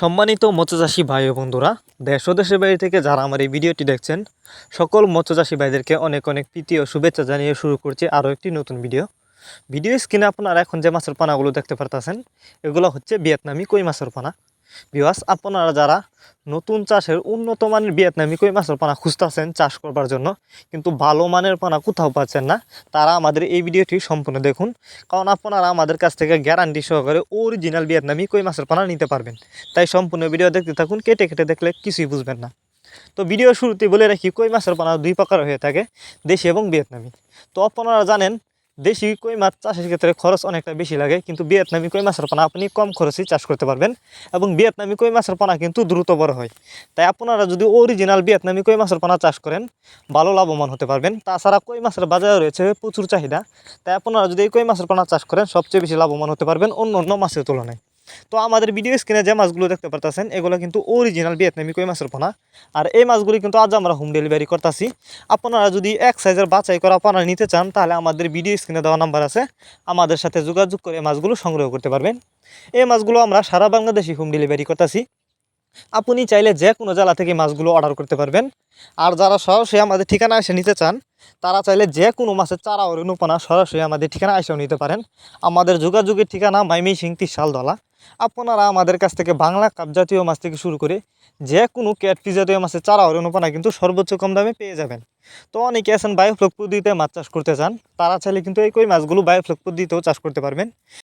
সম্মানিত মৎস্যচাষী ভাই ও বন্ধুরা, দেশ ও দেশের বাইরে থেকে যারা আমার এই ভিডিওটি দেখছেন, সকল মৎস্যচাষী ভাইদেরকে অনেক অনেক প্রীতি ও শুভেচ্ছা জানিয়ে শুরু করছি আরও একটি নতুন ভিডিও। ভিডিও স্ক্রিনে আপনারা এখন যে মাছের পানাগুলো দেখতে পারতেছেন, এগুলো হচ্ছে ভিয়েতনামি কই মাছের পানা। বিওয়াস আপনারা যারা নতুন চাষের উন্নত মানের ভিয়েতনামি কই মাছের পানা খুঁজতেছেন চাষ করবার জন্য। কিন্তু ভালো মানের পানা কোথাও পাচ্ছেন না। তারা আমাদের এই ভিডিওটি সম্পূর্ণ দেখুন। কারণ আপনারা আমাদের কাছ থেকে গ্যারান্টি সহকারে অরিজিনাল ভিয়েতনামি কই মাছের পানা নিতে পারবেন। তাই সম্পূর্ণ ভিডিও দেখতে থাকুন, কেটে কেটে দেখলে কিছুই বুঝবেন না। তো ভিডিও শুরুতে বলে রাখি, কই মাছের পানা দুই প্রকার হয়ে থাকে, দেশি এবং ভিয়েতনামি। তো আপনারা জানেন দেশি কই মাছ চাষের ক্ষেত্রে খরচ অনেকটা বেশি লাগে, কিন্তু ভিয়েতনামি কই মাছের পানা আপনি কম খরচেই চাষ করতে পারবেন এবং ভিয়েতনামি কই মাছের পানা কিন্তু দ্রুত বড় হয়। তাই আপনারা যদি অরিজিনাল ভিয়েতনামি কই মাছের পানা চাষ করেন, ভালো লাভবান হতে পারবেন। তাছাড়া কই মাছের বাজারে রয়েছে প্রচুর চাহিদা, তাই আপনারা যদি এই কই মাছের পানা চাষ করেন, সবচেয়ে বেশি লাভবান হতে পারবেন অন্য অন্য মাছের তুলনায়। তো আমাদের ভিডিও স্ক্রিনে যে মাছগুলো দেখতে পারতেছেন, এগুলো কিন্তু অরিজিনাল ভিয়েতনামি কই মাছের পোনা। আর এই মাছগুলি কিন্তু আজ আমরা হোম ডেলিভারি করতেছি। আপনারা যদি এক সাইজের বাছাই করা পানা নিতে চান, তাহলে আমাদের ভিডিও স্ক্রিনে দেওয়া নাম্বার আছে। আমাদের সাথে যোগাযোগ করে মাছগুলো সংগ্রহ করতে পারবেন। এই মাছগুলো আমরা সারা বাংলাদেশে হোম ডেলিভারি করতেছি। আপনি চাইলে যে কোনো জেলা থেকে মাছগুলো অর্ডার করতে পারবেন। আর যারা সরাসরি আমাদের ঠিকানা এসে নিতে চান, তারা চাইলে যে কোনো মাছের চারা ও রেণুপানা সরাসরি আমাদের ঠিকানা এসেও নিতে পারেন। আমাদের যোগাযোগের ঠিকানা মাইমি সিং শালদলা আপনারা আমাদের কাছ থেকে বাংলা কাপ জাতীয় মাছ থেকে শুরু করে যে কোনো ক্যাটফি জাতীয় মাছের চারা ও পানা কিন্তু সর্বোচ্চ কম দামে পেয়ে যাবেন। তো অনেকে আছেন বায়োফ্লক পদ্ধতিতে মাছ চাষ করতে চান, তারা চাইলে কিন্তু এই কই মাছগুলো বায়োফ্লক পদ্ধতিতেও চাষ করতে পারবেন।